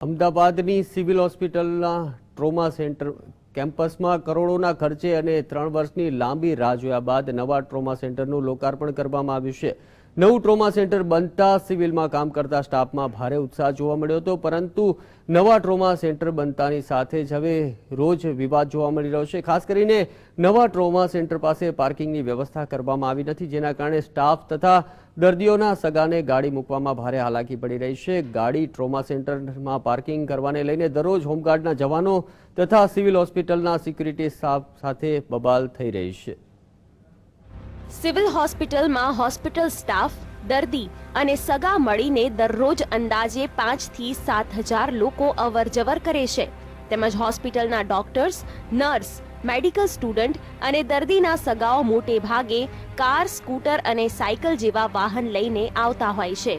અમદાવાદની સિવિલ હોસ્પિટલના trauma centre કેમ્પસમાં કરોડોના ખર્ચે અને ત્રણ વર્ષની લાંબી રાહ જોયા બાદ નવા ટ્રોમા સેન્ટરનું લોકાર્પણ કરવામાં આવ્યું છે. નવું ટ્રોમા સેન્ટર બનતા સિવિલમાં કામ કરતા સ્ટાફમાં ભારે ઉત્સાહ જોવા મળ્યો હતો, પરંતુ નવા ટ્રોમા સેન્ટર બનતાની સાથે જ હવે રોજ વિવાદ જોવા મળી રહ્યો છે. ખાસ કરીને નવા ટ્રોમા સેન્ટર પાસે પાર્કિંગની વ્યવસ્થા કરવામાં આવી નથી, જેના કારણે સ્ટાફ તથા દર્દીઓના સગાને ગાડી મૂકવામાં ભારે હાલાકી પડી રહી છે. ગાડી ટ્રોમા સેન્ટરમાં પાર્કિંગ કરવાને લઈને દરરોજ હોમગાર્ડના જવાનો તથા સિવિલ હોસ્પિટલના સિક્યુરિટી સ્ટાફ સાથે બબાલ થઈ રહી છે. સિવિલ હોસ્પિટલમાં હોસ્પિટલ સ્ટાફ, દર્દી અને સગા મળીને દરરોજ અંદાજે પાંચથી સાત હજાર લોકો અવરજવર કરે છે. તેમજ હોસ્પિટલના ડોક્ટર્સ, નર્સ, મેડિકલ સ્ટુડન્ટ અને દર્દીના સગાઓ મોટે ભાગે કાર, સ્કૂટર અને સાયકલ જેવા વાહન લઈને આવતા હોય છે.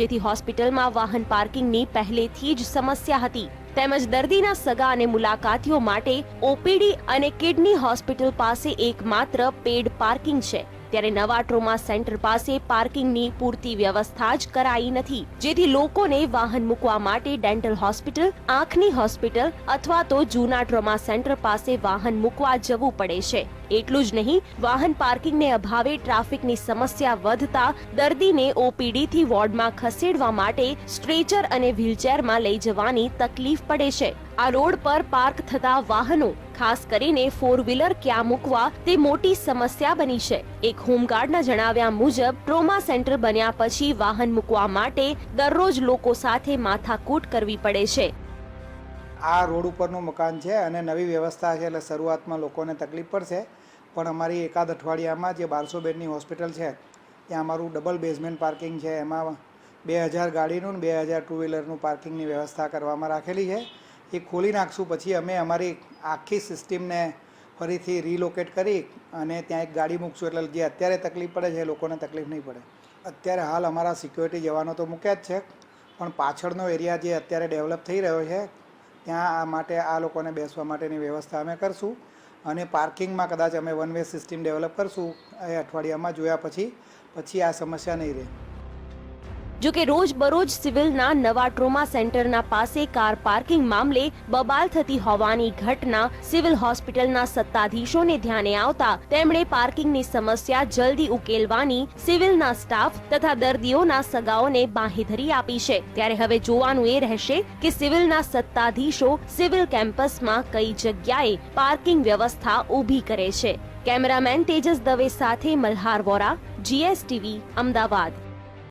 જેથી હોસ્પિટલમાં વાહન પાર્કિંગની પહેલેથી જ સમસ્યા હતી. તેમજ દર્દીના સગા અને મુલાકાતીઓ માટે ઓપીડી અને કિડની હોસ્પિટલ પાસે એકમાત્ર પેડ પાર્કિંગ છે. ત્યારે નવા ટ્રોમા સેન્ટર પાસે પાર્કિંગની પૂરતી વ્યવસ્થા જ કરાઈ નથી. જેથી લોકોને વાહન મૂકવા માટે ડેન્ટલ હોસ્પિટલ, આંખની હોસ્પિટલ અથવા તો જૂના ટ્રોમા સેન્ટર પાસે વાહન મૂકવા જવું પડે છે. એટલું જ નહીં, વાહન પાર્કિંગને અભાવે ટ્રાફિકની સમસ્યા વધતા દર્દીને ઓપીડી થી વોર્ડમાં ખસેડવા માટે સ્ટ્રેચર અને વ્હીલચેરમાં લઈ જવાની તકલીફ પડે છે. આ રોડ પર પાર્ક થતા વાહનો ખાસ કરીને ફોર વ્હીલર ક્યાં મૂકવા તે મોટી સમસ્યા બની છે. એક હોમગાર્ડના જણાવ્યા મુજબ, ટ્રોમા સેન્ટર બન્યા પછી વાહન મૂકવા માટે દરરોજ લોકો સાથે માથાકૂટ કરવી પડે છે. આ રોડ ઉપરનું મકાન છે અને નવી વ્યવસ્થા છે એટલે શરૂઆતમાં લોકોને તકલીફ પડશે. પણ અમારી એકાદ અઠવાડિયામાં જે બારસો બેડની હોસ્પિટલ છે, ત્યાં અમારું ડબલ બેઝમેન્ટ પાર્કિંગ છે. એમાં બે હજાર ગાડીનું બે હજાર ટુ વ્હીલરનું પાર્કિંગની વ્યવસ્થા કરવામાં રાખેલી છે. એ ખોલી નાખશું. પછી અમે અમારી આખી સિસ્ટમને ફરીથી રિલોકેટ કરી અને ત્યાં એક ગાડી મૂકશું. એટલે જે અત્યારે તકલીફ પડે છે એ લોકોને તકલીફ નહીં પડે. અત્યારે હાલ અમારા સિક્યોરિટી જવાનો તો મૂક્યા જ છે. પણ પાછળનો એરિયા જે અત્યારે ડેવલપ થઈ રહ્યો છે, ત્યાં આ માટે આ લોકોને બેસવા માટેની વ્યવસ્થા અમે કરશું. અને પાર્કિંગમાં કદાચ અમે વન વે સિસ્ટમ ડેવલપ કરશું. એ અઠવાડિયામાં જોયા પછી પછી આ સમસ્યા નહીં રહે. જો કે રોજ બરોજ સિવિલના નવા ટ્રોમા સેન્ટરના પાસે કાર પાર્કિંગ મામલે બબાલ થતી હોવાની ઘટના સિવિલ હોસ્પિટલના સત્તાધીશોને ધ્યાને આવતા તેમણે પાર્કિંગની સમસ્યા જલ્દી ઉકેલવાની સિવિલના સ્ટાફ તથા દર્દીઓના સગાઓને બાંહેધરી આપી છે. ત્યારે હવે જોવાનું એ રહેશે કે સિવિલના સત્તાધીશો સિવિલ કેમ્પસમાં કઈ જગ્યાએ પાર્કિંગ વ્યવસ્થા ઊભી કરે છે. કેમેરામેન તેજસ દવે સાથે મલ્હાર વોરા જીએસટીવી અમદાવાદ.